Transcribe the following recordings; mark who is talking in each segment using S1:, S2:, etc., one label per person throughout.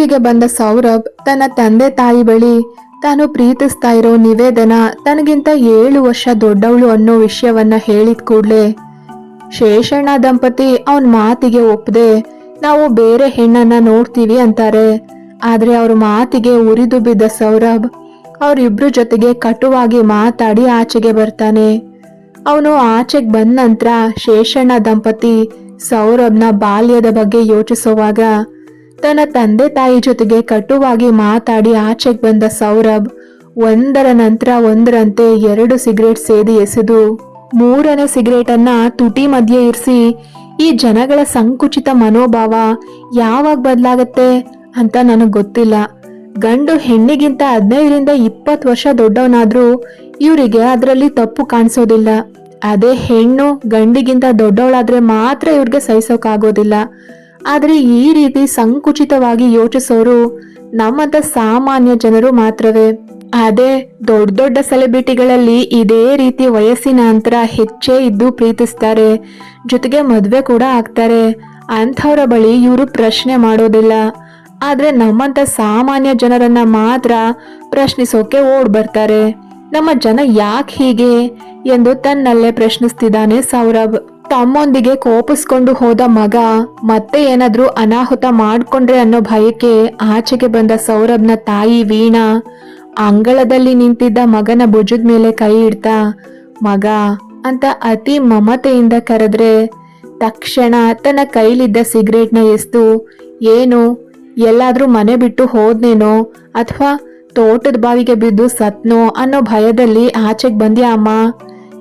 S1: ಊರಿಗೆ ಬಂದ ಸೌರಭ್ ತನ್ನ ತಂದೆ ತಾಯಿ ಬಳಿ, ತಾನು ಪ್ರೀತಿಸ್ತಾ ಇರೋ ನಿವೇದನ ತನಗಿಂತ ಏಳು ವರ್ಷ ದೊಡ್ಡವಳು ಅನ್ನೋ ವಿಷಯವನ್ನ ಹೇಳಿದ ಕೂಡ್ಲೆ, ಶೇಷಣ್ಣ ದಂಪತಿ ಅವನ ಮಾತಿಗೆ ಒಪ್ಪದೆ ನಾವು ಬೇರೆ ಹೆಣ್ಣನ್ನ ನೋಡ್ತೀವಿ ಅಂತಾರೆ. ಆದ್ರೆ ಅವ್ರ ಮಾತಿಗೆ ಉರಿದು ಬಿದ್ದ ಸೌರಭ್ ಅವರಿಬ್ರು ಜೊತೆಗೆ ಕಟುವಾಗಿ ಮಾತಾಡಿ ಆಚೆಗೆ ಬರ್ತಾನೆ. ಅವನು ಆಚೆಗೆ ಬಂದ ನಂತರ ಶೇಷಣ್ಣ ದಂಪತಿ ಸೌರಭ್ನ ಬಾಲ್ಯದ ಬಗ್ಗೆ ಯೋಚಿಸುವಾಗ ತನ್ನ ತಂದೆ ತಾಯಿ ಜೊತೆಗೆ ಕಟುವಾಗಿ ಮಾತಾಡಿ ಆಚೆಗೆ ಬಂದ ಸೌರಭ್, ಒಂದರ ನಂತರ ಒಂದರಂತೆ ಎರಡು ಸಿಗರೇಟ್ ಸೇದಿ ಎಸೆದು, ಮೂರನೇ ಸಿಗರೇಟ್ ಅನ್ನ ತುಟಿ ಮಧ್ಯೆ ಇರಿಸಿ, ಈ ಜನಗಳ ಸಂಕುಚಿತ ಮನೋಭಾವ ಯಾವಾಗ ಬದಲಾಗತ್ತೆ ಅಂತ ನನಗೆ ಗೊತ್ತಿಲ್ಲ. ಗಂಡು ಹೆಣ್ಣಿಗಿಂತ ಹದಿನೈದರಿಂದ ಇಪ್ಪತ್ತು ವರ್ಷ ದೊಡ್ಡವನಾದ್ರೂ ಇವರಿಗೆ ಅದರಲ್ಲಿ ತಪ್ಪು ಕಾಣಿಸೋದಿಲ್ಲ. ಅದೇ ಹೆಣ್ಣು ಗಂಡಿಗಿಂತ ದೊಡ್ಡವಳಾದ್ರೆ ಮಾತ್ರ ಇವ್ರಿಗೆ ಸಹಿಸೋಕ್ಕಾಗೋದಿಲ್ಲ ಆದ್ರೆ ಈ ರೀತಿ ಸಂಕುಚಿತವಾಗಿ ಯೋಚಿಸೋರು ನಮ್ಮಂತ ಸಾಮಾನ್ಯ ಜನರು ಮಾತ್ರವೇ. ಅದೇ ದೊಡ್ಡ ದೊಡ್ಡ ಸೆಲೆಬ್ರಿಟಿಗಳಲ್ಲಿ ಇದೇ ರೀತಿ ವಯಸ್ಸಿನ ಅಂತರ ಹೆಚ್ಚೇ ಇದ್ದು ಪ್ರೀತಿಸ್ತಾರೆ. ಜೊತೆಗೆ ಮದುವೆ ಕೂಡ ಆಗ್ತಾರೆ. ಅಂಥವರ ಬಳಿ ಇವರು ಪ್ರಶ್ನೆ ಮಾಡೋದಿಲ್ಲ. ಆದರೆ ನಮ್ಮಂತ ಸಾಮಾನ್ಯ ಜನರನ್ನ ಮಾತ್ರ ಪ್ರಶ್ನಿಸೋಕೆ ಓಡ್ ಬರ್ತಾರೆ. ನಮ್ಮ ಜನ ಯಾಕೆ ಹೀಗೆ? ಎಂದು ತನ್ನಲ್ಲೇ ಪ್ರಶ್ನಿಸ್ತಿದ್ದಾನೆ ಸೌರಭ್. ತಮ್ಮೊಂದಿಗೆ ಕೋಪಿಸ್ಕೊಂಡು ಹೋದ ಮಗ ಮತ್ತೆ ಏನಾದ್ರೂ ಅನಾಹುತ ಮಾಡ್ಕೊಂಡ್ರೆ ಅನ್ನೋ ಭಯಕ್ಕೆ ಆಚೆಗೆ ಬಂದ ಸೌರಭ್ನ ತಾಯಿ ವೀಣಾ ಅಂಗಳದಲ್ಲಿ ನಿಂತಿದ್ದ ಮಗನ ಭುಜದ ಮೇಲೆ ಕೈ ಇಡ್ತಾ, ಮಗ, ಅಂತ ಅತಿ ಮಮತೆಯಿಂದ ಕರೆದ್ರೆ, ತಕ್ಷಣ ತನ್ನ ಕೈಲಿದ್ದ ಸಿಗರೇಟ್ನ ಎಸ್ತು. ಏನು, ಎಲ್ಲಾದರೂ ಮನೆ ಬಿಟ್ಟು ಹೋದ್ನೇನೋ ಅಥವಾ ತೋಟದ ಬಾವಿಗೆ ಬಿದ್ದು ಸತ್ನೋ ಅನ್ನೋ ಭಯದಲ್ಲಿ ಆಚೆಗೆ ಬಂದ್ಯಾ ಅಮ್ಮ?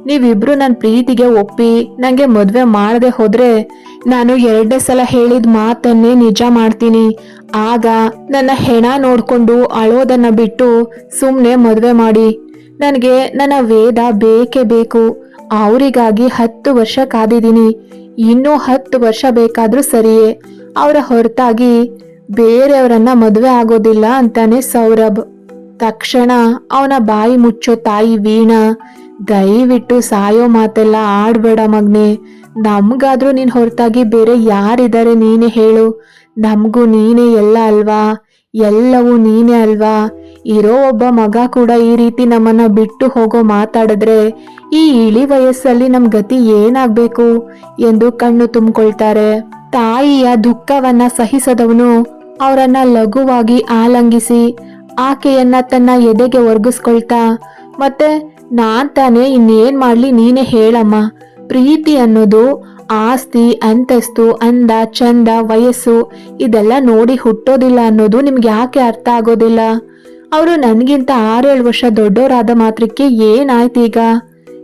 S1: ನೀವಿಬ್ರು ನನ್ನ ಪ್ರೀತಿಗೆ ಒಪ್ಪಿ ನಂಗೆ ಮದುವೆ ಮಾಡದೆ ಹೋದ್ರೆ ನಾನು ಎರಡೇ ಸಲ ಹೇಳಿದ ಮಾತನ್ನೇ ನಿಜ ಮಾಡ್ತೀನಿ. ಆಗ ನನ್ನ ಹೆಣ ನೋಡ್ಕೊಂಡು ಅಳೋದನ್ನ ಬಿಟ್ಟು ಸುಮ್ಮನೆ ಮದುವೆ ಮಾಡಿ. ನನಗೆ ನನ್ನ ವೇದ ಬೇಕೇ ಬೇಕು. ಅವರಿಗಾಗಿ ಹತ್ತು ವರ್ಷ ಕಾದಿದ್ದೀನಿ. ಇನ್ನೂ ಹತ್ತು ವರ್ಷ ಬೇಕಾದರೂ ಸರಿಯೇ. ಅವರ ಹೊರತಾಗಿ ಬೇರೆಯವರನ್ನ ಮದುವೆ ಆಗೋದಿಲ್ಲ ಅಂತಾನೆ ಸೌರಭ್. ತಕ್ಷಣ ಅವನ ಬಾಯಿ ಮುಚ್ಚೋ ತಾಯಿ ವೀಣಾ ದಯವಿಟ್ಟು ಸಾಯೋ ಮಾತೆಲ್ಲ ಆಡ್ಬೇಡ ಮಗ್ನೆ. ನಮ್ಗಾದ್ರೂ ನೀನು ಹೊರತಾಗಿ ಬೇರೆ ಯಾರಿದ್ದಾರೆ ನೀನೇ ಹೇಳು. ನಮಗೂ ನೀನೇ ಎಲ್ಲ ಅಲ್ವಾ? ಎಲ್ಲವೂ ನೀನೇ ಅಲ್ವಾ? ಇರೋ ಒಬ್ಬ ಮಗ ಕೂಡ ಈ ರೀತಿ ನಮ್ಮನ್ನ ಬಿಟ್ಟು ಹೋಗೋ ಮಾತಾಡಿದ್ರೆ ಈ ಇಳಿ ವಯಸ್ಸಲ್ಲಿ ನಮ್ಮ ಗತಿ ಏನಾಗಬೇಕು ಎಂದು ಕಣ್ಣು ತುಂಬಿಕೊಳ್ತಾರೆ. ತಾಯಿಯ ದುಃಖವನ್ನ ಸಹಿಸದವನು ಅವರನ್ನ ಲಘುವಾಗಿ ಆಲಂಗಿಸಿ ಆಕೆಯನ್ನ ತನ್ನ ಎದೆಗೆ ಒರ್ಗಿಸ್ಕೊಳ್ತಾ ಮತ್ತೆ ನಾನ್ ತಾನೇ ಇನ್ನೇನ್ ಮಾಡ್ಲಿ ನೀನೇ ಹೇಳಮ್ಮ. ಪ್ರೀತಿ ಅನ್ನೋದು ಆಸ್ತಿ, ಅಂತಸ್ತು, ಅಂದ, ಚಂದ, ವಯಸ್ಸು ಇದೆಲ್ಲ ನೋಡಿ ಹುಟ್ಟೋದಿಲ್ಲ ಅನ್ನೋದು ನಿಮ್ಗೆ ಯಾಕೆ ಅರ್ಥ ಆಗೋದಿಲ್ಲ? ಅವರು ನನಗಿಂತ ಆರೇಳು ವರ್ಷ ದೊಡ್ಡವರಾದ ಮಾತ್ರಕ್ಕೆ ಏನಾಯ್ತೀಗ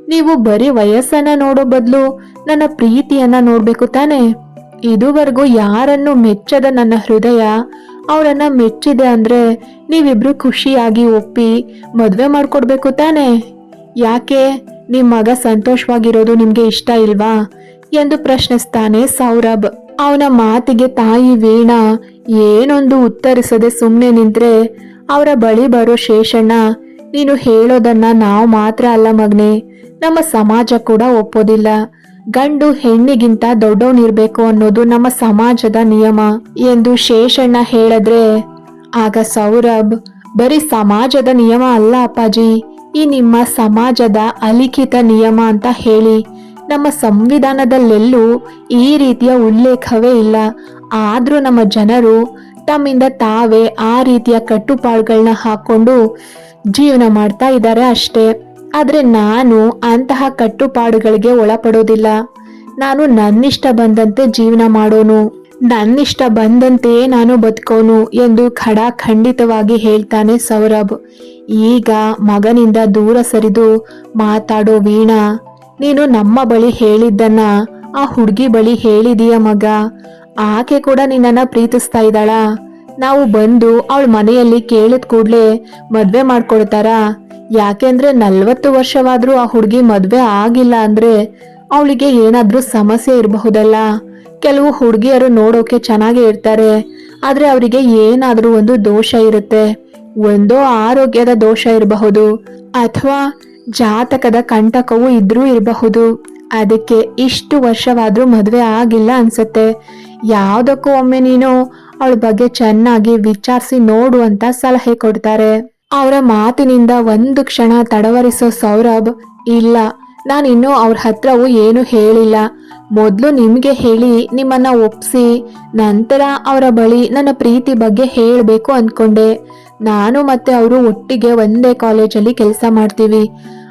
S1: ನೀವು ಬರೀ ವಯಸ್ಸನ್ನ ನೋಡೋ ಬದಲು ನನ್ನ ಪ್ರೀತಿಯನ್ನ ನೋಡ್ಬೇಕು ತಾನೆ? ಇದುವರೆಗೂ ಯಾರನ್ನು ಮೆಚ್ಚದ ನನ್ನ ಹೃದಯ ಅವರನ್ನ ಮೆಚ್ಚಿದೆ ಅಂದ್ರೆ ನೀವಿಬ್ರು ಖುಷಿಯಾಗಿ ಒಪ್ಪಿ ಮದುವೆ ಮಾಡ್ಕೊಡ್ಬೇಕು ತಾನೆ? ಯಾಕೆ ನಿಮ್ಮ ಮಗ ಸಂತೋಷವಾಗಿರೋದು ನಿಮ್ಗೆ ಇಷ್ಟ ಇಲ್ವಾ? ಎಂದು ಪ್ರಶ್ನಿಸ್ತಾನೆ ಸೌರಭ್. ಅವನ ಮಾತಿಗೆ ತಾಯಿ ವೀಣಾ ಏನೊಂದು ಉತ್ತರಿಸದೆ ಸುಮ್ಮನೆ ನಿಂತ್ರೆ, ಅವರ ಬಳಿ ಬರೋ ಶೇಷಣ್ಣ, ನೀನು ಹೇಳೋದನ್ನ ನಾವು ಮಾತ್ರ ಅಲ್ಲ ಮಗ್ನೆ. ನಮ್ಮ ಸಮಾಜ ಕೂಡ ಒಪ್ಪೋದಿಲ್ಲ. ಗಂಡು ಹೆಣ್ಣಿಗಿಂತ ದೊಡ್ಡವನಿರ್ಬೇಕು ಅನ್ನೋದು ನಮ್ಮ ಸಮಾಜದ ನಿಯಮ ಎಂದು ಶೇಷಣ್ಣ ಹೇಳಿದ್ರೆ, ಆಗ ಸೌರಭ್, ಬರೀ ಸಮಾಜದ ನಿಯಮ ಅಲ್ಲ ಅಪ್ಪಾಜಿ. ಈ ನಿಮ್ಮ ಸಮಾಜದ ಅಲಿಖಿತ ನಿಯಮ ಅಂತ ಹೇಳಿ, ನಮ್ಮ ಸಂವಿಧಾನದಲ್ಲೆಲ್ಲೂ ಈ ರೀತಿಯ ಉಲ್ಲೇಖವೇ ಇಲ್ಲ. ಆದ್ರೂ ನಮ್ಮ ಜನರು ತಮ್ಮಿಂದ ತಾವೇ ಆ ರೀತಿಯ ಕಟ್ಟುಪಾಡುಗಳನ್ನ ಹಾಕ್ಕೊಂಡು ಜೀವನ ಮಾಡ್ತಾ ಇದ್ದಾರೆ ಅಷ್ಟೇ. ಆದ್ರೆ ನಾನು ಅಂತಹ ಕಟ್ಟುಪಾಡುಗಳಿಗೆ ಒಳಪಡೋದಿಲ್ಲ. ನಾನು ನನ್ನಿಷ್ಟ ಬಂದಂತೆ ಜೀವನ ಮಾಡೋನು. ನನ್ನಿಷ್ಟ ಬಂದಂತೆಯೇ ನಾನು ಬದುಕೋನು ಎಂದು ಖಡ ಖಂಡಿತವಾಗಿ ಹೇಳ್ತಾನೆ ಸೌರಭ್. ಈಗ ಮಗನಿಂದ ದೂರ ಸರಿದು ಮಾತಾಡೋ ವೀಣಾ, ನೀನು ನಮ್ಮ ಬಳಿ ಹೇಳಿದ್ದನ್ನ, ಆ ಹುಡುಗಿ ಬಳಿ ಹೇಳಿದೀಯ ಮಗ. ಆಕೆ ಕೂಡ ನಿನ್ನನ್ನು ಪ್ರೀತಿಸ್ತಾ ಇದ್ದಾಳ. ನಾವು ಬಂದು ಅವಳ ಮನೆಯಲ್ಲಿ ಕೇಳಿದ ಕೂಡಲೇ ಮದುವೆ ಮಾಡ್ಕೊಳ್ತಾರಾ ಯಾಕೆಂದ್ರೆ ನಲ್ವತ್ತು ವರ್ಷವಾದರೂ ಆ ಹುಡುಗಿ ಮದುವೆ ಆಗಿಲ್ಲ ಅಂದರೆ ಅವಳಿಗೆ ಏನಾದರೂ ಸಮಸ್ಯೆ ಇರಬಹುದಲ್ಲ. ಕೆಲವು ಹುಡುಗಿಯರು ನೋಡೋಕೆ ಚೆನ್ನಾಗೇ ಇರ್ತಾರೆ. ಆದರೆ ಅವರಿಗೆ ಏನಾದರೂ ಒಂದು ದೋಷ ಇರುತ್ತೆ. ಒಂದೋ ಆರೋಗ್ಯದ ದೋಷ ಇರಬಹುದು. ಅಥವಾ ಜಾತಕದ ಕಂಟಕವೂ ಇದ್ರೂ ಇರಬಹುದು. ಅದಕ್ಕೆ ಇಷ್ಟು ವರ್ಷವಾದರೂ ಮದುವೆ ಆಗಿಲ್ಲ ಅನ್ಸುತ್ತೆ. ಯಾವುದಕ್ಕೂ ಒಮ್ಮೆ ನೀನು ಅವಳ ಬಗ್ಗೆ ಚೆನ್ನಾಗಿ ವಿಚಾರಿಸಿ ನೋಡು ಅಂತ ಸಲಹೆ ಕೊಡ್ತಾರೆ. ಅವರ ಮಾತಿನಿಂದ ಒಂದು ಕ್ಷಣ ತಡವರಿಸೋ ಸೌರಭ್ ಇಲ್ಲ. ನಾನಿನ್ನೂ ಅವ್ರ ಹತ್ರವೂ ಏನು ಹೇಳಿಲ್ಲ. ಮೊದಲು ನಿಮಗೆ ಹೇಳಿ, ನಿಮ್ಮನ್ನ ಒಪ್ಪಿಸಿ ನಂತರ ಅವರ ಬಳಿ ನನ್ನ ಪ್ರೀತಿ ಬಗ್ಗೆ ಹೇಳಬೇಕು ಅಂದ್ಕೊಂಡೆ ನಾನು ಮತ್ತೆ ಅವರು ಒಟ್ಟಿಗೆ ಒಂದೇ ಕಾಲೇಜಲ್ಲಿ ಕೆಲಸ ಮಾಡ್ತೀವಿ.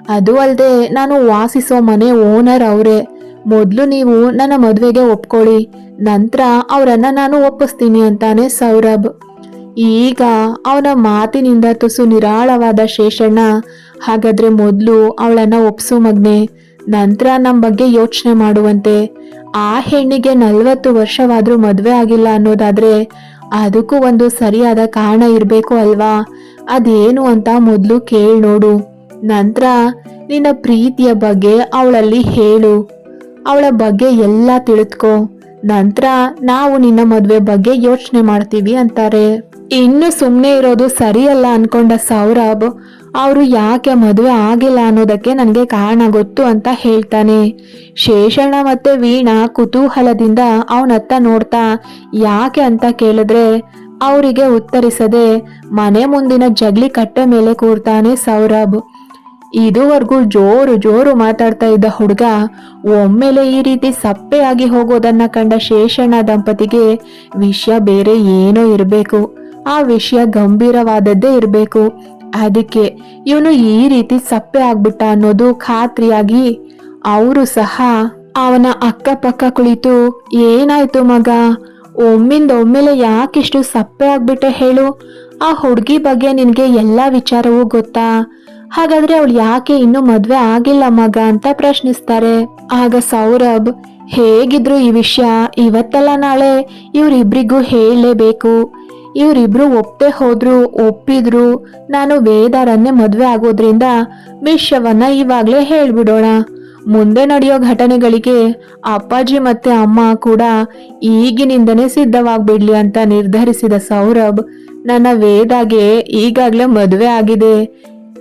S1: ಅದು ಅಲ್ಲದೆ ನಾನು ವಾಸಿಸೋ ಮನೆ ಓನರ್ ಅವರೇ. ಮೊದಲು ನೀವು ನನ್ನ ಮದುವೆಗೆ ಒಪ್ಕೊಳ್ಳಿ, ನಂತರ ಅವರನ್ನ ನಾನು ಒಪ್ಪಿಸ್ತೀನಿ ಅಂತಾನೆ ಸೌರಭ್. ಈಗ ಅವನ ಮಾತಿನಿಂದ ತುಸು ನಿರಾಳವಾದ ಶೇಷಣ್ಣ ಹಾಗಾದ್ರೆ ಮೊದಲು ಅವಳನ್ನ ಒಪ್ಸು ಮಗ್ನೆ. ನಂತರ ನಮ್ಮ ಬಗ್ಗೆ ಯೋಚನೆ ಮಾಡುವಂತೆ. ಆ ಹೆಣ್ಣಿಗೆ ನಲ್ವತ್ತು ವರ್ಷವಾದ್ರೂ ಮದುವೆ ಆಗಿಲ್ಲ ಅನ್ನೋದಾದ್ರೆ ಅದಕ್ಕೂ ಒಂದು ಸರಿಯಾದ ಕಾರಣ ಇರಬೇಕು ಅಲ್ವಾ? ಅದೇನು ಅಂತ ಮೊದಲು ಕೇಳಿ ನೋಡು. ನಂತರ ನಿನ್ನ ಪ್ರೀತಿಯ ಬಗ್ಗೆ ಅವಳಲ್ಲಿ ಹೇಳು. ಅವಳ ಬಗ್ಗೆ ಎಲ್ಲ ತಿಳಿದ್ಕೊ ನಂತರ ನಾವು ನಿನ್ನ ಮದುವೆ ಬಗ್ಗೆ ಯೋಚನೆ ಮಾಡ್ತೀವಿ ಅಂತಾರೆ. ಇನ್ನು ಸುಮ್ಮನೆ ಇರೋದು ಸರಿಯಲ್ಲ ಅನ್ಕೊಂಡ ಸೌರಭ್ ಅವರು ಯಾಕೆ ಮದುವೆ ಆಗಿಲ್ಲ ಅನ್ನೋದಕ್ಕೆ ನನಗೆ ಕಾರಣ ಗೊತ್ತು ಅಂತ ಹೇಳ್ತಾನೆ. ಶೇಷಣ್ಣ ಮತ್ತೆ ವೀಣಾ ಕುತೂಹಲದಿಂದ ಅವನತ್ತ ನೋಡ್ತಾ, ಯಾಕೆ ಅಂತ ಕೇಳಿದ್ರೆ, ಅವರಿಗೆ ಉತ್ತರಿಸದೆ ಮನೆ ಮುಂದಿನ ಜಗ್ಲಿ ಕಟ್ಟೆ ಮೇಲೆ ಕೂರ್ತಾನೆ ಸೌರಭ್. ಇದುವರೆಗೂ ಜೋರು ಜೋರು ಮಾತಾಡ್ತಾ ಇದ್ದ ಹುಡುಗ ಒಮ್ಮೆಲೆ ಈ ರೀತಿ ಸಪ್ಪೆಯಾಗಿ ಹೋಗೋದನ್ನ ಕಂಡ ಶೇಷಣ್ಣ ದಂಪತಿಗೆ ವಿಷಯ ಬೇರೆ ಏನೋ ಇರಬೇಕು. ಆ ವಿಷಯ ಗಂಭೀರವಾದದ್ದೇ ಇರಬೇಕು. ಅದಕ್ಕೆ ಇವನು ಈ ರೀತಿ ಸಪ್ಪೆ ಆಗ್ಬಿಟ್ಟ ಅನ್ನೋದು ಖಾತ್ರಿಯಾಗಿ ಅವರು ಸಹ ಅವನ ಅಕ್ಕಪಕ್ಕ ಕುಳಿತು, ಏನಾಯ್ತು ಮಗ? ಒಮ್ಮಿಂದ ಒಮ್ಮೆಲೆ ಯಾಕಿಷ್ಟು ಸಪ್ಪೆ ಆಗ್ಬಿಟ್ಟೆ ಹೇಳು? ಆ ಹುಡುಗಿ ಬಗ್ಗೆ ನಿನಗೆ ಎಲ್ಲ ವಿಚಾರವೂ ಗೊತ್ತಾ? ಹಾಗಾದ್ರೆ ಅವಳು ಯಾಕೆ ಇನ್ನೂ ಮದ್ವೆ ಆಗಿಲ್ಲ ಮಗ? ಅಂತ ಪ್ರಶ್ನಿಸ್ತಾರೆ. ಆಗ ಸೌರಭ್, ಹೇಗಿದ್ರು ಈ ವಿಷಯ? ಇವತ್ತಲ್ಲ ನಾಳೆ ಇವ್ರಿಬ್ರಿಗೂ ಹೇಳಲೇಬೇಕು. ಇವರಿಬ್ರು ಒಪ್ಪದೆ ಹೋದ್ರು, ಒಪ್ಪಿದ್ರು. ನಾನು ವೇದಾರನ್ನೇ ಮದುವೆ ಆಗೋದ್ರಿಂದ ವಿಷಯವನ್ನ ಇವಾಗ್ಲೇ ಹೇಳ್ಬಿಡೋಣ. ಮುಂದೆ ನಡೆಯೋ ಘಟನೆಗಳಿಗೆ ಅಪ್ಪಾಜಿ ಮತ್ತೆ ಅಮ್ಮ ಕೂಡ ಈಗಿನಿಂದನೇ ಸಿದ್ಧವಾಗ್ಬಿಡ್ಲಿ ಅಂತ ನಿರ್ಧರಿಸಿದ ಸೌರಭ್, ನನ್ನ ವೇದಾಗೆ ಈಗಾಗ್ಲೇ ಮದುವೆ ಆಗಿದೆ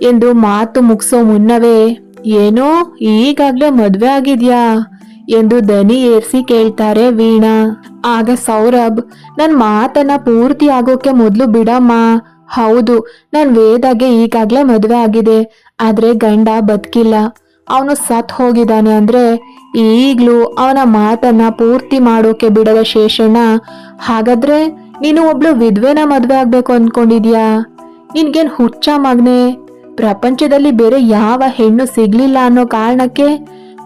S1: ಎಂದು ಮಾತು ಮುಗಿಸೋ ಮುನ್ನವೇ, ಏನೋ ಈಗಾಗ್ಲೇ ಮದುವೆ ಆಗಿದ್ಯಾ? ಎಂದು ದನಿ ಏರ್ಸಿ ಕೇಳ್ತಾರೆ ವೀಣಾ. ಆಗ ಸೌರಭ್, ನನ್ ಮಾತನ್ನ ಪೂರ್ತಿ ಆಗೋಕೆ ಮೊದ್ಲು ಬಿಡಮ್ಮ. ಹೌದು, ನನ್ ವೇದಾಗೆ ಈಗಾಗ್ಲೇ ಮದುವೆ ಆಗಿದೆ. ಆದ್ರೆ ಗಂಡ ಬದುಕಿಲ್ಲ. ಅವನು ಸತ್ ಹೋಗಿದ್ದಾನೆ ಅಂದ್ರೆ ಈಗ್ಲೂ ಅವನ ಮಾತನ್ನ ಪೂರ್ತಿ ಮಾಡೋಕೆ ಬಿಡದ ಶೇಷಣ್ಣ, ಹಾಗಾದ್ರೆ ನೀನು ಒಬ್ಳು ವಿಧ್ವೆನ ಮದ್ವೆ ಆಗ್ಬೇಕು ಅನ್ಕೊಂಡಿದ್ಯಾ? ನಿನ್ಗೇನ್ ಹುಚ್ಚ ಮಗ್ನೆ? ಪ್ರಪಂಚದಲ್ಲಿ ಬೇರೆ ಯಾವ ಹೆಣ್ಣು ಸಿಗ್ಲಿಲ್ಲ ಅನ್ನೋ ಕಾರಣಕ್ಕೆ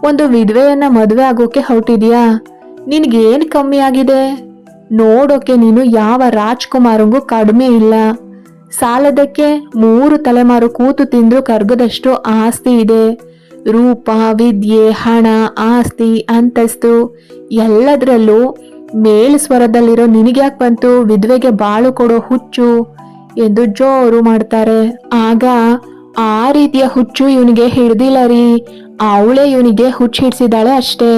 S1: ಒಂದು ವಿಧವೆಯನ್ನ ಮದುವೆ ಆಗೋಕೆ ಹೊರಟಿದ್ಯಾ? ನಿನ್ಗೇನ್ ಕಮ್ಮಿ ಆಗಿದೆ? ನೋಡೋಕೆ ನೀನು ಯಾವ ರಾಜ್ಕುಮಾರಂಗೂ ಕಡಿಮೆ ಇಲ್ಲ. ಸಾಲದಕ್ಕೆ ಮೂರು ತಲೆಮಾರು ಕೂತು ತಿಂದ್ರು ಕರ್ಗದಷ್ಟು ಆಸ್ತಿ ಇದೆ. ರೂಪ, ವಿದ್ಯೆ, ಹಣ, ಆಸ್ತಿ, ಅಂತಸ್ತು ಎಲ್ಲದರಲ್ಲೂ ಮೇಲ್ ಸ್ವರದಲ್ಲಿರೋ ನಿನಗ್ಯಾಕ್ ಬಂತು? ವಿಧವೆಗೆ ಬಾಳು ಕೊಡೋ ಹುಚ್ಚು ಎಂದು ಜೋರು ಮಾಡ್ತಾರೆ. ಆಗ ಆ ರೀತಿಯ ಹುಚ್ಚು ಇವನಿಗೆ ಹಿಡ್ದಿಲ್ಲ ರೀ. ಅವಳೇ ಇವನಿಗೆ ಹುಚ್ಚು ಹಿಡ್ಸಿದಾಳೆ ಅಷ್ಟೇ.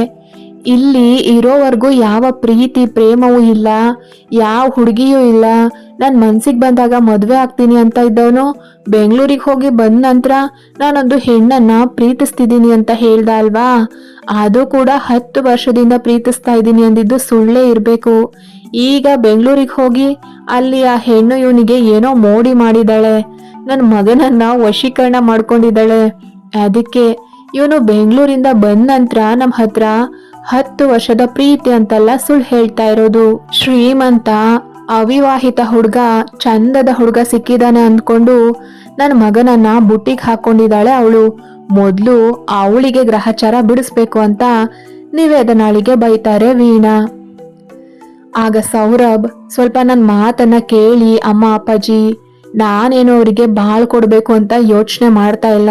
S1: ಇಲ್ಲಿ ಇರೋವರೆಗೂ ಯಾವ ಪ್ರೀತಿ, ಪ್ರೇಮವೂ ಇಲ್ಲ. ಯಾವ ಹುಡುಗಿಯೂ ಇಲ್ಲ. ನನ್ನ ಮನ್ಸಿಗೆ ಬಂದಾಗ ಮದುವೆ ಆಗ್ತೀನಿ ಅಂತ ಇದ್ದವನು ಬೆಂಗಳೂರಿಗೆ ಹೋಗಿ ಬಂದ ನಂತರ ನಾನೊಂದು ಹೆಣ್ಣನ್ನ ಪ್ರೀತಿಸ್ತಿದ್ದೀನಿ ಅಂತ ಹೇಳ್ದ ಅಲ್ವಾ? ಅದು ಕೂಡ ಹತ್ತು ವರ್ಷದಿಂದ ಪ್ರೀತಿಸ್ತಾ ಇದ್ದೀನಿ ಅಂದಿದ್ದು ಸುಳ್ಳೇ ಇರಬೇಕು. ಈಗ ಬೆಂಗಳೂರಿಗೆ ಹೋಗಿ ಅಲ್ಲಿ ಆ ಹೆಣ್ಣು ಇವನಿಗೆ ಏನೋ ಮೋಡಿ ಮಾಡಿದಾಳೆ ನನ್ನ ಮಗನನ್ನ ವಶೀಕರಣ ಮಾಡ್ಕೊಂಡಿದ್ದಾಳೆ. ಅದಕ್ಕೆ ಇವನು ಬೆಂಗಳೂರಿಂದ ಬಂದ ನಂತರ ನಮ್ಮ ಹತ್ರ ಹತ್ತು ವರ್ಷದ ಪ್ರೀತಿ ಅಂತೆಲ್ಲ ಸುಳ್ಳು ಹೇಳ್ತಾ ಇರೋದು. ಶ್ರೀಮಂತ, ಅವಿವಾಹಿತ ಹುಡುಗ, ಚಂದದ ಹುಡುಗ ಸಿಕ್ಕಿದಾನೆ ಅಂದ್ಕೊಂಡು ನನ್ನ ಮಗನನ್ನ ಬುಟ್ಟಿಗೆ ಹಾಕೊಂಡಿದ್ದಾಳೆ ಅವಳು. ಮೊದಲು ಅವಳಿಗೆ ಗ್ರಹಚಾರ ಬಿಡಿಸ್ಬೇಕು ಅಂತ ನಿವೇದನಾಳಿಗೆ ಬೈತಾರೆ ವೀಣಾ. ಆಗ ಸೌರಭ್ ಸ್ವಲ್ಪ ನನ್ನ ಮಾತನ್ನ ಕೇಳಿ, ಅಮ್ಮ, ಅಪ್ಪಾಜಿ ನಾನೇನು ಅವರಿಗೆ ಬಾಳ್ ಕೊಡಬೇಕು ಅಂತ ಯೋಚನೆ ಮಾಡ್ತಾ ಇಲ್ಲ.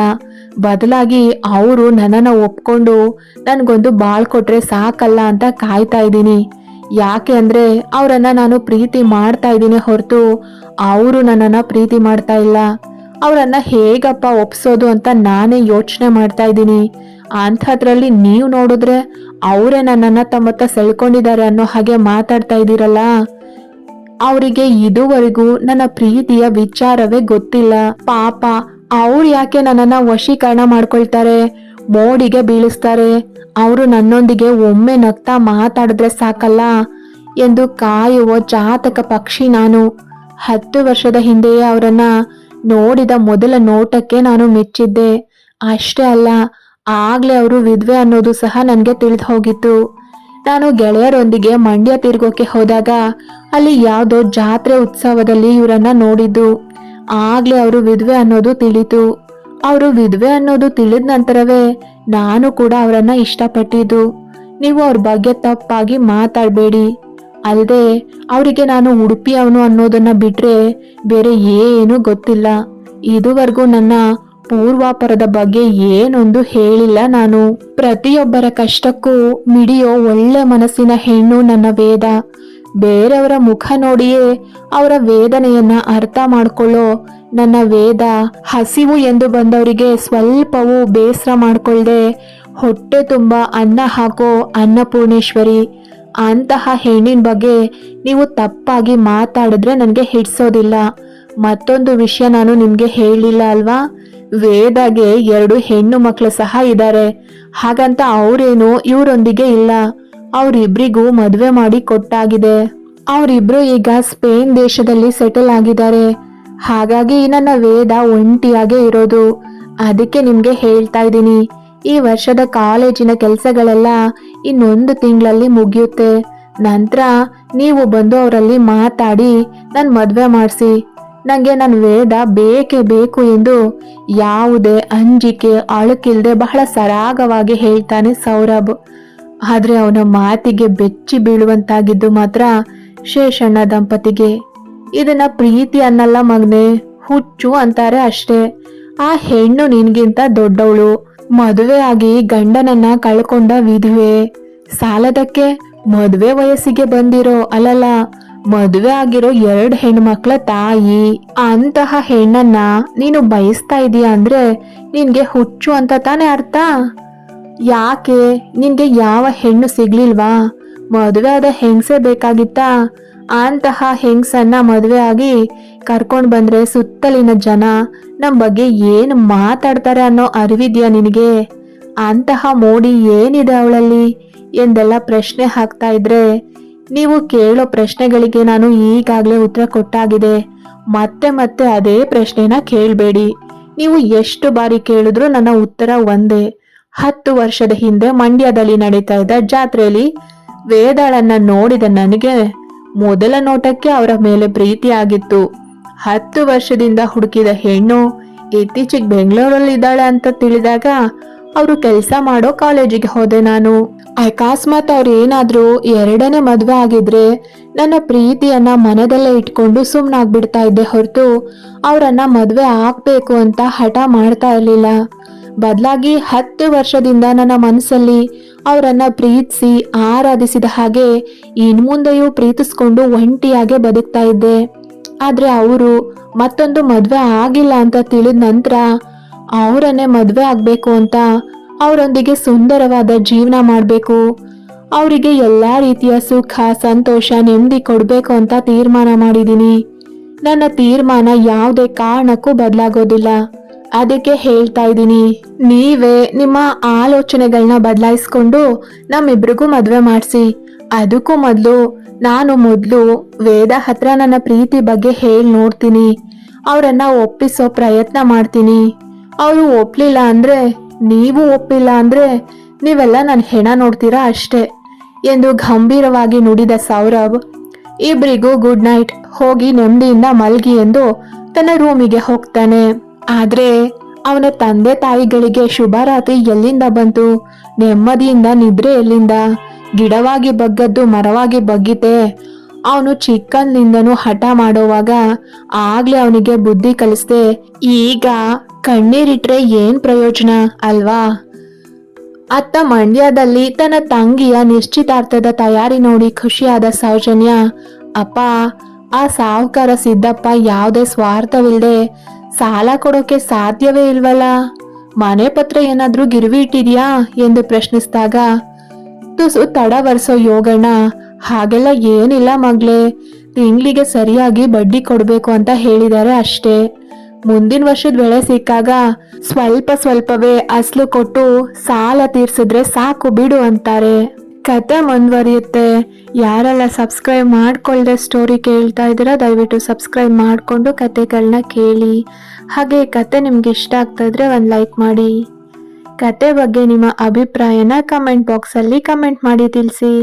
S1: ಬದಲಾಗಿ ಅವರು ನನ್ನನ್ನು ಒಪ್ಕೊಂಡು ನನಗೊಂದು ಬಾಳ್ ಕೊಟ್ರೆ ಸಾಕಲ್ಲ ಅಂತ ಕಾಯ್ತಾ ಇದ್ದೀನಿ. ಯಾಕೆ ಅಂದ್ರೆ ಅವರನ್ನ ನಾನು ಪ್ರೀತಿ ಮಾಡ್ತಾ ಇದ್ದೀನಿ ಹೊರತು ಅವರು ನನ್ನನ್ನು ಪ್ರೀತಿ ಮಾಡ್ತಾ ಇಲ್ಲ. ಅವರನ್ನ ಹೇಗಪ್ಪ ಒಪ್ಸೋದು ಅಂತ ನಾನೇ ಯೋಚನೆ ಮಾಡ್ತಾ ಇದ್ದೀನಿ. ಅಂಥದ್ರಲ್ಲಿ ನೀವು ನೋಡಿದ್ರೆ ಅವರೇ ನನ್ನನ್ನು ತಮ್ಮತ್ತ ಸೆಳ್ಕೊಂಡಿದ್ದಾರೆ ಅನ್ನೋ ಹಾಗೆ ಮಾತಾಡ್ತಾ ಇದ್ದೀರಲ್ಲ. ಅವರಿಗೆ ಇದುವರೆಗೂ ನನ್ನ ಪ್ರೀತಿಯ ವಿಚಾರವೇ ಗೊತ್ತಿಲ್ಲ. ಪಾಪ, ಅವ್ರು ಯಾಕೆ ನನ್ನನ್ನ ವಶೀಕರಣ ಮಾಡ್ಕೊಳ್ತಾರೆ? ಮೋಡಿಗೆ ಬೀಳಿಸ್ತಾರೆ. ಅವರು ನನ್ನೊಂದಿಗೆ ಒಮ್ಮೆ ನಗ್ತಾ ಮಾತಾಡಿದ್ರೆ ಸಾಕಲ್ಲ ಎಂದು ಕಾಯುವ ಜಾತಕ ಪಕ್ಷಿ ನಾನು. ಹತ್ತು ವರ್ಷದ ಹಿಂದೆಯೇ ಅವರನ್ನ ನೋಡಿದ ಮೊದಲ ನೋಟಕ್ಕೆ ನಾನು ಮೆಚ್ಚಿದ್ದೆ. ಅಷ್ಟೇ ಅಲ್ಲ, ಆಗ್ಲೇ ಅವರು ವಿದ್ವೆ ಅನ್ನೋದು ಸಹ ನನಗೆ ತಿಳಿದು ಹೋಗಿತ್ತು. ನಾನು ಗೆಳೆಯರೊಂದಿಗೆ ಮಂಡ್ಯ ತಿರುಗೋಕೆ ಹೋದಾಗ ಅಲ್ಲಿ ಯಾವುದೋ ಜಾತ್ರೆ ಉತ್ಸವದಲ್ಲಿ ಇವರನ್ನ ನೋಡಿದ್ದು. ಆಗ್ಲೇ ಅವರು ವಿಧವೆ ಅನ್ನೋದು ತಿಳಿತು. ಅವರು ವಿಧವೆ ಅನ್ನೋದು ತಿಳಿದ ನಂತರವೇ ನಾನು ಕೂಡ ಅವರನ್ನ ಇಷ್ಟಪಟ್ಟಿದ್ದು. ನೀವು ಅವ್ರ ಬಗ್ಗೆ ತಪ್ಪಾಗಿ ಮಾತಾಡಬೇಡಿ. ಅಲ್ಲದೆ ಅವರಿಗೆ ನಾನು ಉಡುಪಿಯವನು ಅನ್ನೋದನ್ನ ಬಿಟ್ಟರೆ ಬೇರೆ ಏನೂ ಗೊತ್ತಿಲ್ಲ. ಇದುವರೆಗೂ ನನ್ನ ಪೂರ್ವಾಪರದ ಬಗ್ಗೆ ಏನೊಂದು ಹೇಳಿಲ್ಲ ನಾನು. ಪ್ರತಿಯೊಬ್ಬರ ಕಷ್ಟಕ್ಕೂ ಮಿಡಿಯೋ ಒಳ್ಳೆ ಮನಸ್ಸಿನ ಹೆಣ್ಣು ನನ್ನ ವೇದ. ಬೇರೆಯವರ ಮುಖ ನೋಡಿಯೇ ಅವರ ವೇದನೆಯನ್ನ ಅರ್ಥ ಮಾಡ್ಕೊಳ್ಳೋ ನನ್ನ ವೇದ. ಹಸಿವು ಎಂದು ಬಂದವರಿಗೆ ಸ್ವಲ್ಪವೂ ಬೇಸರ ಮಾಡ್ಕೊಳ್ದೆ ಹೊಟ್ಟೆ ತುಂಬ ಅನ್ನ ಹಾಕೋ ಅನ್ನಪೂರ್ಣೇಶ್ವರಿ. ಅಂತಹ ಹೆಣ್ಣಿನ ಬಗ್ಗೆ ನೀವು ತಪ್ಪಾಗಿ ಮಾತಾಡಿದ್ರೆ ನನಗೆ ಹಿಡ್ಸೋದಿಲ್ಲ. ಮತ್ತೊಂದು ವಿಷಯ ನಾನು ನಿಮಗೆ ಹೇಳಿಲ್ಲ ಅಲ್ವಾ? ವೇದಾಗೆ ಎರಡು ಹೆಣ್ಣು ಮಕ್ಕಳು ಸಹ ಇದ್ದಾರೆ. ಹಾಗಂತ ಅವರೇನು ಇವರೊಂದಿಗೆ ಇಲ್ಲ. ಅವರಿಬ್ರಿಗೂ ಮದುವೆ ಮಾಡಿ ಕೊಟ್ಟಾಗಿದೆ. ಅವರಿಬ್ರು ಈಗ ಸ್ಪೇನ್ ದೇಶದಲ್ಲಿ ಸೆಟಲ್ ಆಗಿದ್ದಾರೆ. ಹಾಗಾಗಿ ನನ್ನ ವೇದ ಒಂಟಿಯಾಗೆ ಇರೋದು. ಅದಕ್ಕೆ ನಿಮ್ಗೆ ಹೇಳ್ತಾ ಇದ್ದೀನಿ. ಈ ವರ್ಷದ ಕಾಲೇಜಿನ ಕೆಲಸಗಳೆಲ್ಲ ಇನ್ನೊಂದು ತಿಂಗಳಲ್ಲಿ ಮುಗಿಯುತ್ತೆ. ನಂತರ ನೀವು ಬಂದು ಅವರಲ್ಲಿ ಮಾತಾಡಿ ನನ್ನ ಮದುವೆ ಮಾಡಿಸಿ. ನನಗೆ ನನ್ನ ವೇದ ಬೇಕೇ ಬೇಕು ಎಂದು ಯಾವುದೇ ಅಂಜಿಕೆ ಅಳುಕಿಲ್ಲದೆ ಬಹಳ ಸರಾಗವಾಗಿ ಹೇಳ್ತಾನೆ ಸೌರಭ್. ಆದರೆ ಅವನ ಮಾತಿಗೆ ಬೆಚ್ಚಿ ಬೀಳುವಂತಾಗಿದ್ದು ಮಾತ್ರ ಶೇಷಣ್ಣ ದಂಪತಿಗೆ. ಇದನ್ನ ಪ್ರೀತಿ ಅನ್ನಲ್ಲ ಮಗನೆ, ಹುಚ್ಚು ಅಂತಾರೆ ಅಷ್ಟೇ. ಆ ಹೆಣ್ಣು ನಿನ್ಗಿಂತ ದೊಡ್ಡವಳು, ಮದುವೆ ಆಗಿ ಗಂಡನನ್ನ ಕಳ್ಕೊಂಡ ವಿಧುವೆ. ಸಾಲದಕ್ಕೆ ಮದುವೆ ವಯಸ್ಸಿಗೆ ಬಂದಿರೋ ಅಲ್ಲಲ್ಲ ಮದುವೆ ಆಗಿರೋ ಎರಡು ಹೆಣ್ಮಕ್ಳ ತಾಯಿ, ಅಂತಹ ಹೆಣ್ಣನ್ನ ನೀನು ಬಯಸ್ತಾ ಇದೀಯಾ ಅಂದ್ರೆ ನಿನ್ಗೆ ಹುಚ್ಚು ಅಂತ ತಾನೇ ಅರ್ಥ? ಯಾಕೆ? ನಿನ್ಗೆ ಯಾವ ಹೆಣ್ಣು ಸಿಗ್ಲಿಲ್ವಾ? ಮದುವೆ ಆದ ಹೆಂಗಸೇ ಬೇಕಾಗಿತ್ತಾ? ಅಂತಹ ಹೆಂಗಸನ್ನ ಮದುವೆ ಆಗಿ ಕರ್ಕೊಂಡು ಬಂದ್ರೆ ಸುತ್ತಲಿನ ಜನ ನಮ್ ಬಗ್ಗೆ ಏನು ಮಾತಾಡ್ತಾರೆ ಅನ್ನೋ ಅರಿವಿದ್ಯಾ ನಿನಗೆ? ಅಂತಹ ಮೋಡಿ ಏನಿದೆ ಅವಳಲ್ಲಿ? ಎಂದೆಲ್ಲ ಪ್ರಶ್ನೆ ಹಾಕ್ತಾ ಇದ್ರೆ ನೀವು ಕೇಳೋ ಪ್ರಶ್ನೆಗಳಿಗೆ ನಾನು ಈಗಾಗಲೇ ಉತ್ತರ ಕೊಟ್ಟಾಗಿದೆ. ಮತ್ತೆ ಮತ್ತೆ ಅದೇ ಪ್ರಶ್ನೆನ ಕೇಳಬೇಡಿ. ನೀವು ಎಷ್ಟು ಬಾರಿ ಕೇಳಿದ್ರು ನನ್ನ ಉತ್ತರ ಒಂದೇ. ಹತ್ತು ವರ್ಷದ ಹಿಂದೆ ಮಂಡ್ಯದಲ್ಲಿ ನಡೀತಾ ಇದ್ದ ಜಾತ್ರೆಯಲ್ಲಿ ವೇದಾಳನ್ನ ನೋಡಿದ ನನಗೆ ಮೊದಲ ನೋಟಕ್ಕೆ ಅವರ ಮೇಲೆ ಪ್ರೀತಿ ಆಗಿತ್ತು ಹತ್ತು ವರ್ಷದಿಂದ ಹುಡುಕಿದ ಹೆಣ್ಣು ಇತ್ತೀಚೆಗೆ ಬೆಂಗಳೂರಲ್ಲಿ ಇದ್ದಾಳೆ ಅಂತ ತಿಳಿದಾಗ, ಅವರು ಕೆಲಸ ಮಾಡೋ ಕಾಲೇಜಿಗೆ ಹೋದೆ ನಾನು. ಅಕಸ್ಮಾತ್ ಅವ್ರು ಏನಾದರೂ ಎರಡನೇ ಮದುವೆ ಆಗಿದ್ರೆ ನನ್ನ ಪ್ರೀತಿಯನ್ನ ಮನದಲ್ಲೇ ಇಟ್ಕೊಂಡು ಸುಮ್ಮನಾಗ್ಬಿಡ್ತಾ ಇದ್ದೆ ಹೊರತು ಅವರನ್ನ ಮದುವೆ ಆಗ್ಬೇಕು ಅಂತ ಹಠ ಮಾಡ್ತಾ ಇರಲಿಲ್ಲ. ಬದಲಾಗಿ ಹತ್ತು ವರ್ಷದಿಂದ ನನ್ನ ಮನಸ್ಸಲ್ಲಿ ಅವರನ್ನ ಪ್ರೀತಿಸಿ ಆರಾಧಿಸಿದ ಹಾಗೆ ಇನ್ಮುಂದೆಯೂ ಪ್ರೀತಿಸ್ಕೊಂಡು ಒಂಟಿಯಾಗೆ ಬದುಕ್ತಾ ಇದ್ದೆ. ಆದ್ರೆ ಅವರು ಮತ್ತೊಂದು ಮದುವೆ ಆಗಿಲ್ಲ ಅಂತ ತಿಳಿದ ನಂತರ ಅವರನ್ನೇ ಮದುವೆ ಆಗಬೇಕು ಅಂತ ಅವರೊಂದಿಗೆ ಸುಂದರವಾದ ಜೀವನ ಮಾಡಬೇಕು. ಅವರಿಗೆ ಎಲ್ಲ ರೀತಿಯ ಸುಖ, ಸಂತೋಷ, ನೆಮ್ಮದಿ ಕೊಡಬೇಕು ಅಂತ ತೀರ್ಮಾನ ಮಾಡಿದ್ದೀನಿ ನನ್ನ ತೀರ್ಮಾನ ಯಾವುದೇ ಕಾರಣಕ್ಕೂ ಬದಲಾಗೋದಿಲ್ಲ. ಅದಕ್ಕೆ ಹೇಳ್ತಾ ಇದ್ದೀನಿ. ನೀವೇ ನಿಮ್ಮ ಆಲೋಚನೆಗಳನ್ನ ಬದಲಾಯಿಸ್ಕೊಂಡು ನಮ್ಮಿಬ್ರಿಗೂ ಮದುವೆ ಮಾಡಿಸಿ. ಅದಕ್ಕೂ ಮೊದಲು ನಾನು ಮೊದಲು ವೇದ ಹತ್ರ ನನ್ನ ಪ್ರೀತಿ ಬಗ್ಗೆ ಹೇಳಿ ನೋಡ್ತೀನಿ. ಅವರನ್ನ ಒಪ್ಪಿಸೋ ಪ್ರಯತ್ನ ಮಾಡ್ತೀನಿ. ಅವರು ಒಪ್ಪಲಿಲ್ಲ ಅಂದ್ರೆ ನೀವು ಒಪ್ಪಿಲ್ಲ ಅಂದ್ರೆ ನೀವೆಲ್ಲ ನನ್ನ ಹೆಣ ನೋಡ್ತೀರಾ ಅಷ್ಟೇ ಎಂದು ಗಂಭೀರವಾಗಿ ನುಡಿದ ಸೌರಭ್ ಇಬ್ಬರಿಗೂ ಗುಡ್ ನೈಟ್ ಹೋಗಿ ನೆಮ್ಮದಿಯಿಂದ ಮಲ್ಗಿ ಎಂದು ತನ್ನ ರೂಮಿಗೆ ಹೋಗ್ತಾನೆ. ಆದ್ರೆ ಅವನ ತಂದೆ ತಾಯಿಗಳಿಗೆ ಶುಭರಾತ್ರಿ ಎಲ್ಲಿಂದ ಬಂತು? ನೆಮ್ಮದಿಯಿಂದ ನಿದ್ರೆ ಎಲ್ಲಿಂದ? ಗಿಡವಾಗಿ ಬಗ್ಗದ್ದು ಮರವಾಗಿ ಬಗ್ಗಿತೆ. ಅವನು ಚಿಕ್ಕಂದಿಂದನೂ ಹಠ ಮಾಡೋವಾಗ ಆಗ್ಲೇ ಅವನಿಗೆ ಬುದ್ಧಿ ಕಲಿಸ್ದೆ, ಈಗ ಕಣ್ಣೀರಿಟ್ರೆ ಏನ್ ಪ್ರಯೋಜನ ಅಲ್ವಾ? ಅತ್ತ ಮಂಡ್ಯದಲ್ಲಿ ತನ್ನ ತಂಗಿಯ ನಿಶ್ಚಿತಾರ್ಥದ ತಯಾರಿ ನೋಡಿ ಖುಷಿಯಾದ ಸೌಜನ್ಯ, ಅಪ್ಪ, ಆ ಸಾಹುಕಾರ ಸಿದ್ದಪ್ಪ ಯಾವುದೇ ಸ್ವಾರ್ಥವಿಲ್ಲದೆ ಸಾಲ ಕೊಡೋಕೆ ಸಾಧ್ಯವೇ ಇಲ್ವಲ್ಲ? ಮನೆ ಪತ್ರ ಏನಾದರೂ ಗಿರ್ವಿ ಇಟ್ಟಿದ್ಯಾ? ಎಂದು ಪ್ರಶ್ನಿಸಿದಾಗ, ತುಸು ತಡವರ್ಸೋ ಯೋಗಣ್ಣ ಹಾಗೆಲ್ಲ ಏನಿಲ್ಲ ಮಗ್ಲೆ ತಿಂಗಳಿಗೆ ಸರಿಯಾಗಿ ಬಡ್ಡಿ ಕೊಡಬೇಕು ಅಂತ ಹೇಳಿದ್ದಾರೆ ಅಷ್ಟೇ. ಮುಂದಿನ ವರ್ಷದ ಬೆಳೆ ಸಿಕ್ಕಾಗ ಸ್ವಲ್ಪ ಸ್ವಲ್ಪವೇ ಅಸಲು ಕೊಟ್ಟು ಸಾಲ ತೀರ್ಸಿದ್ರೆ ಸಾಕು ಬಿಡು ಅಂತಾರೆ. ಕತೆ ಮುಂದುವರಿಯುತ್ತೆ. ಯಾರೆಲ್ಲ ಸಬ್ಸ್ಕ್ರೈಬ್ ಮಾಡ್ಕೊಳ್ಳದೆ ಸ್ಟೋರಿ ಕೇಳ್ತಾ ಇದ್ದೀರಾ, ದಯವಿಟ್ಟು ಸಬ್ಸ್ಕ್ರೈಬ್ ಮಾಡಿಕೊಂಡು ಕತೆಗಳನ್ನ ಕೇಳಿ. ಹಾಗೆ ಕತೆ ನಿಮ್ಗೆ ಇಷ್ಟ ಆಗ್ತಾ ಇದ್ರೆ ಒಂದು ಲೈಕ್ ಮಾಡಿ. ಕತೆ ಬಗ್ಗೆ ನಿಮ್ಮ ಅಭಿಪ್ರಾಯನ ಕಮೆಂಟ್ ಬಾಕ್ಸಲ್ಲಿ ಕಮೆಂಟ್ ಮಾಡಿ ತಿಳಿಸಿ.